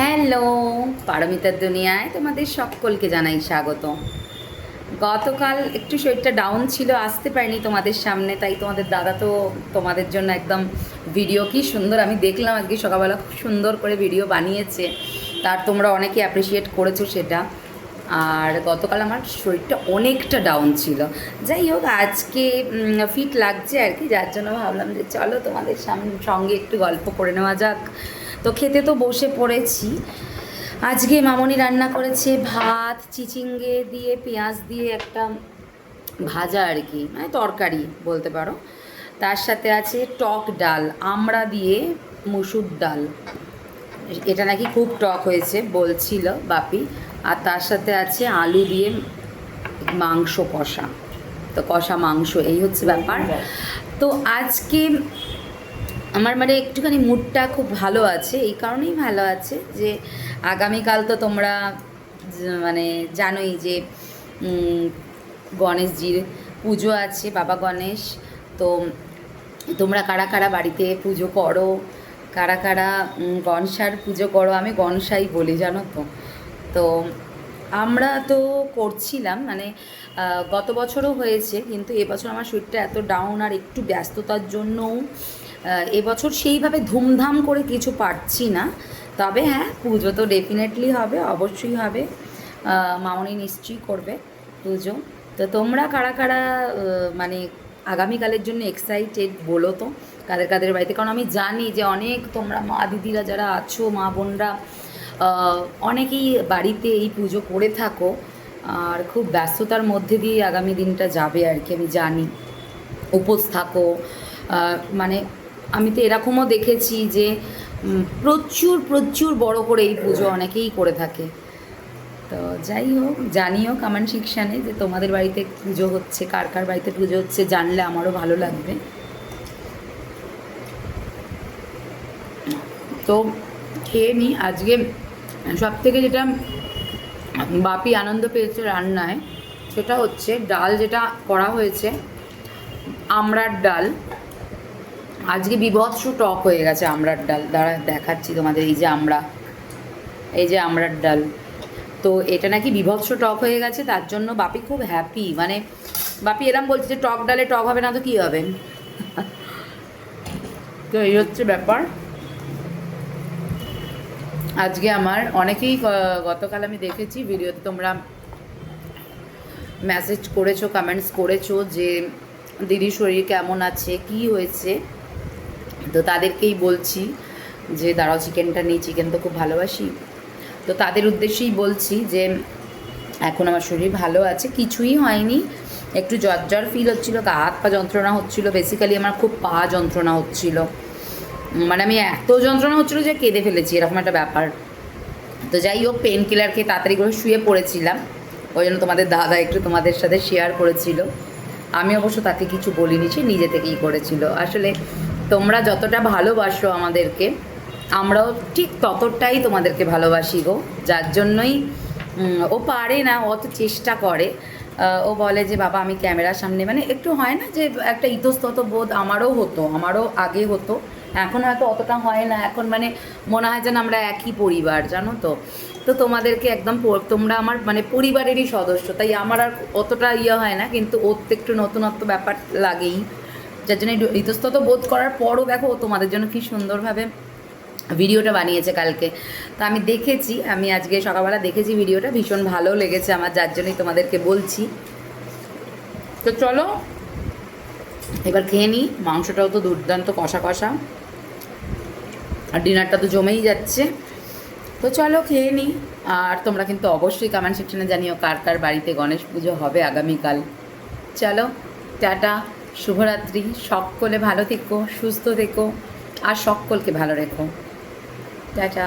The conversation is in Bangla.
হ্যালো, পারমিতার দুনিয়ায় তোমাদের সকলকে জানাই স্বাগত গতকাল একটু শরীরটা ডাউন ছিল, আসতে পারিনি তোমাদের সামনে, তাই তোমাদের দাদা তো তোমাদের জন্য একদম ভিডিও কি সুন্দর আমি দেখলাম, আজকে সকালবেলা খুব সুন্দর করে ভিডিও বানিয়েছে। তার তোমরা অনেকে অ্যাপ্রিসিয়েট করেছ সেটা। আর গতকাল আমার শরীরটা অনেকটা ডাউন ছিল। যাই হোক, আজকে ফিট লাগছে আর কি, যার জন্য ভাবলাম যে চলো তোমাদের সামনে সঙ্গে একটু গল্প করে নেওয়া যাক। তো খেতে তো বসে পড়েছি। আজকে মামনি রান্না করেছে ভাত, চিচিঙ্গে দিয়ে, পেঁয়াজ দিয়ে একটা ভাজা আর কি মানে তরকারি বলতে পারো। তার সাথে আছে টক ডাল, আমড়া দিয়ে মুসুর ডাল। এটা নাকি খুব টক হয়েছে বলছিল বাপি। আর তার সাথে আছে আলু দিয়ে মাংস কষা। তো কষা মাংস, এই হচ্ছে ব্যাপার। তো আজকে আমার মানে একটুখানি মুডটা খুব ভালো আছে, এই কারণেই ভালো আছে যে আগামীকাল তো তোমরা মানে জানোই যে গণেশজির পুজো আছে, বাবা গণেশ, তো তোমরা কারা কারা বাড়িতে পুজো করো, কারা কারা গনসার পুজো করো, আমি গনসাই বলি, জানো তো। তো আমরা তো করছিলাম মানে গত বছরও হয়েছে, কিন্তু এবছর আমার শরীরটা এত ডাউন আর একটু ব্যস্ততার জন্যও এবছর সেইভাবে ধুমধাম করে কিছু পারছি না। তবে হ্যাঁ পুজো তো ডেফিনেটলি হবে, অবশ্যই হবে। মামনি নিশ্চয়ই করবে পুজো। তো তোমরা কারা কারা মানে আগামীকালের জন্য এক্সাইটেড বলো তো, কাদের কাদের বাড়িতে? কারণ আমি জানি যে অনেক তোমরা মা দিদিরা যারা আছো, মা বোনরা অনেকেই বাড়িতে এই পুজো করে থাকো। আর খুব ব্যস্ততার মধ্যে দিয়ে আগামী দিনটা যাবে আর কি, আমি জানি। উপোস থাকো মানে আমি তো এরকমও দেখেছি যে প্রচুর প্রচুর বড় করে এই পুজো অনেকেই করে থাকে। তো যাই হোক, জানিও কমেন্ট সেকশানে যে তোমাদের বাড়িতে পুজো হচ্ছে, কার কার বাড়িতে পুজো হচ্ছে, জানলে আমারও ভালো লাগবে। তো খেয়ে নিই আজকে সব থেকে যেটা বাপি আনন্দ পেয়েছে রান্নায়, সেটা হচ্ছে ডাল যেটা করা হয়েছে, আমড়ার ডাল। আজকে বিভৎস টক হয়ে গেছে আমড়ার ডাল। দাঁড়া, দেখাচ্ছি তোমাদের এই যে আমড়া। এই যে আমড়ার ডাল। তো এটা নাকি বিভৎস টক হয়ে গেছে, তার জন্য বাপি খুব হ্যাপি মানে বাপি এরম বলছে যে, টক ডালে টক হবে না তো কী হবে? তো এই হচ্ছে ব্যাপার। আজকে আমার অনেকেই গতকাল আমি দেখেছি ভিডিওতে তোমরা মেসেজ করেছ কমেন্টস করেছ যে দিদির শরীর কেমন আছে, কি হয়েছে? তো তাদেরকেই বলছি যে, দাঁড়াও চিকেনটা নেই চিকেন তো খুব ভালোবাসি। তো তাদের উদ্দেশ্যেই বলছি যে, এখন আমার শরীর ভালো আছে। কিছুই হয়নি। একটু জ্বর জ্বর ফিল হচ্ছিল, গা হাত পা যন্ত্রণা হচ্ছিল। বেসিক্যালি আমার খুব পা যন্ত্রণা হচ্ছিল। মানে আমি এত যন্ত্রণা হচ্ছিল যে কেঁদে ফেলেছি, এরকম একটা ব্যাপার। তো যাই হোক পেন কিলার খেয়ে তাড়াতাড়ি করে শুয়ে পড়েছিলাম। ওই জন্য তোমাদের দাদা একটু তোমাদের সাথে শেয়ার করেছিল। আমি অবশ্য তাকে কিছু বলিনি, সে নিজে থেকেই করেছিল। আসলে তোমরা যতটা ভালোবাসো আমাদেরকে, আমরাও ঠিক ততটাই তোমাদেরকে ভালোবাসি গো। যার জন্যই ও পারে না অত চেষ্টা করে। ও বলে যে, বাবা, আমি ক্যামেরার সামনে মানে একটু হয় না যে, একটা ইতস্তত বোধ আমারও হতো, আমারও আগে হতো। এখন হয়তো অতটা হয় না, এখন মানে মনে হয় যেন আমরা একই পরিবার, জানো তো? তো তোমাদেরকে একদম তোমরা আমার মানে পরিবারেরই সদস্য, তাই আমার আর অতটা ইয়ে হয় না, কিন্তু ওর তো একটু নতুনত্ব ব্যাপার লাগেই। যার জন্য ইতস্তত বোধ করার পরও দেখো তোমাদের জন্য কি সুন্দরভাবে ভিডিওটা বানিয়েছে কালকে। তো আমি দেখেছি, আমি আজকে সকালবেলা দেখেছি ভিডিওটা, ভীষণ ভালো লেগেছে আমার, যার জন্যই তোমাদেরকে বলছি। তো চলো, এবার খেয়ে নিই মাংসটাও তো দুর্দান্ত কষা কষা। আর ডিনারটা তো জমেই যাচ্ছে। তো চলো খেয়ে নিই আর তোমরা কিন্তু অবশ্যই কমেন্ট সেকশনে জানিও কার কার বাড়িতে গণেশ পুজো হবে আগামীকাল। চলো, টাটা। শুভরাত্রি। সকলে ভালো থেকো সুস্থ থেকো আর সকলকে ভালো রেখো। টাটা।